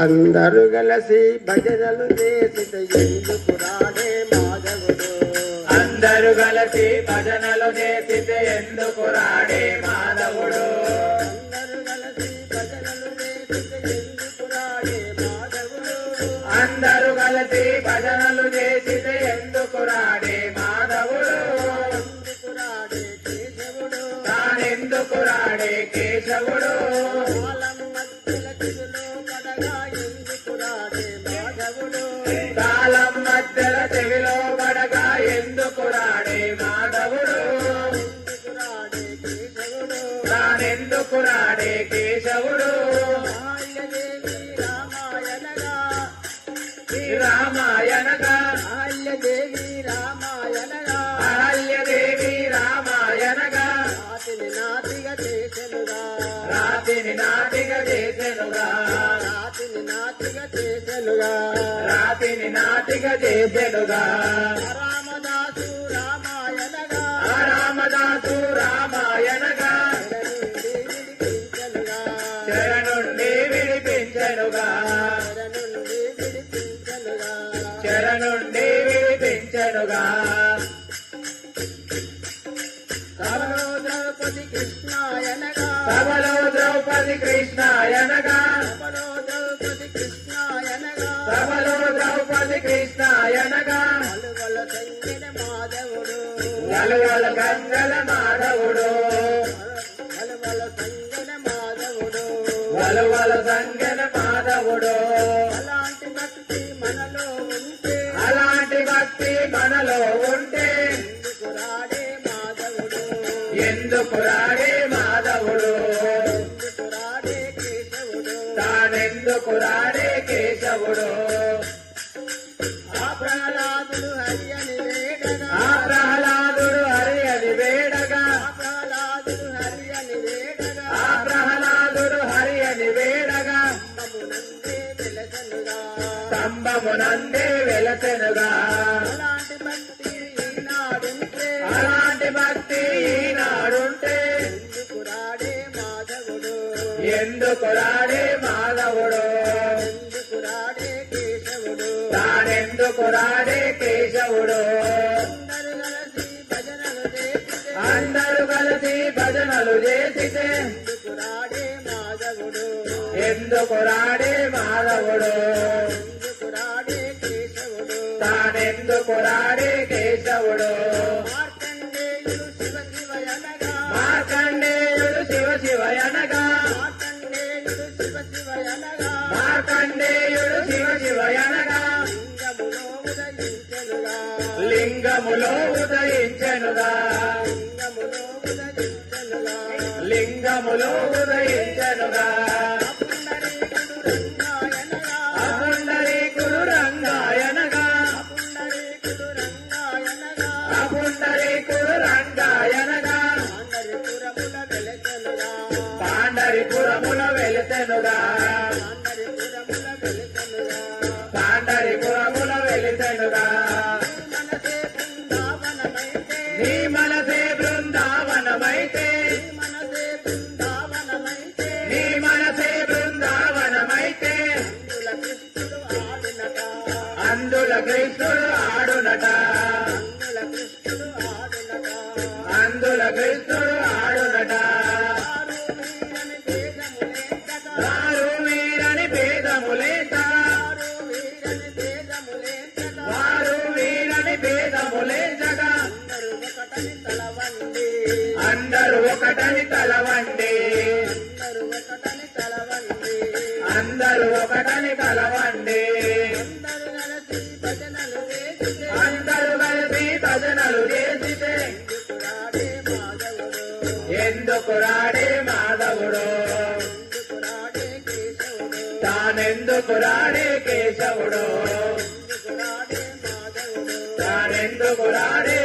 అందరు కలసి భజనలు చేసి ఎందుకు రాడే మాధవుడు? అందరు కలసి భజనలు చేసితే ఎందుకు రాడే మాధవుడు ఎందుకు రాడే కేశవుడు రామాయణగా. ఈ రామాయణగా? అహల్యదేవి రామాయణగా. రాతిని నాతిగా చేసెనుగా. రాతిని నాటిగా చేసెనుగా? రాతిని నాతిగా చేసెనుగా. రాతిని నాటిగా చేసెనుగా? రామదాసు విడిపించెనుగా చెర నుండి విడిపించెనుగా. సభలో ద్రౌపది కృష్ణాయనగా. సభలో ద్రౌపది కృష్ణాయనగా. సభలో ద్రౌపది కృష్ణాయనగా. సభలో ద్రౌపది కృష్ణాయనగా. అలువల సంగిన మాధవుడు. గలగల గంగల మాధవుడు. అలువల సంగిన మాధవుడు. వలవల సంగన మాధవుడు అలాంటి భక్తి మనలో ఉంటే అలాంటి భక్తి మనలో ఉంటే ఎందుకు రాడే మాధవుడు? ఎందుకు రాడే మాధవుడు? ఎందుకు రాడే కేశవుడు? తానెందుకు రాడే కేశవుడు? ఆ ప్రహ్లాదుడు హరి అని వేడగా. ఆ ప్రహ్లాదుడు హరి అని వేడగా. ప్రహ్లాదుడు హరి అని వేడగా. స్తంభమునందే వెలసెనుగా అలాంటి భక్తి ఈనాడుంటే అలాంటి భక్తి ఈనాడుంటే. ఎందుకు రాడే మాధవుడు? ఎందుకు రాడే మాధవుడు? తానెందుకు రాడే కేశవుడు? అందరు కలిసి భజనలు చేస్తే అందరూ కలిసి భజనలు చేసితే. ఎందుకు రాడే మాధవుడు? కేశవుడు తానెందుకు రాడే కేశవుడు. మార్కండేయుడు శివ శివయనగా మార్కండేయుడు శివ శివయనగా మార్కండేయుడు శివ శివయనగా మార్కండేయుడు శివ శివయనగా లింగములో ఉదయించెనుగా. లింగములో ఉదయించెనుగా. పాండరిపురముల తాండరి పురముల వెలిసెనుగా నీ మనసే బృందావనమైతే. నీ మనసే బృందావనమైతే. నీ మనసే బృందావనమైతే నీ మనసే బృందావనమైతే అందుల కృష్ణుడు ఆడునట. అందుల కృష్ణుడు ఒకటని కలవండి. అందరూ ఒకటని కలవండి. అందరూ కలిసి భజనలు చేసితే ఎందుకు రాడే మాధవుడు? తానెందుకు రాడే కేశవుడు? తానెందుకు రాడే మాధవుడు? తానెందుకు రాడే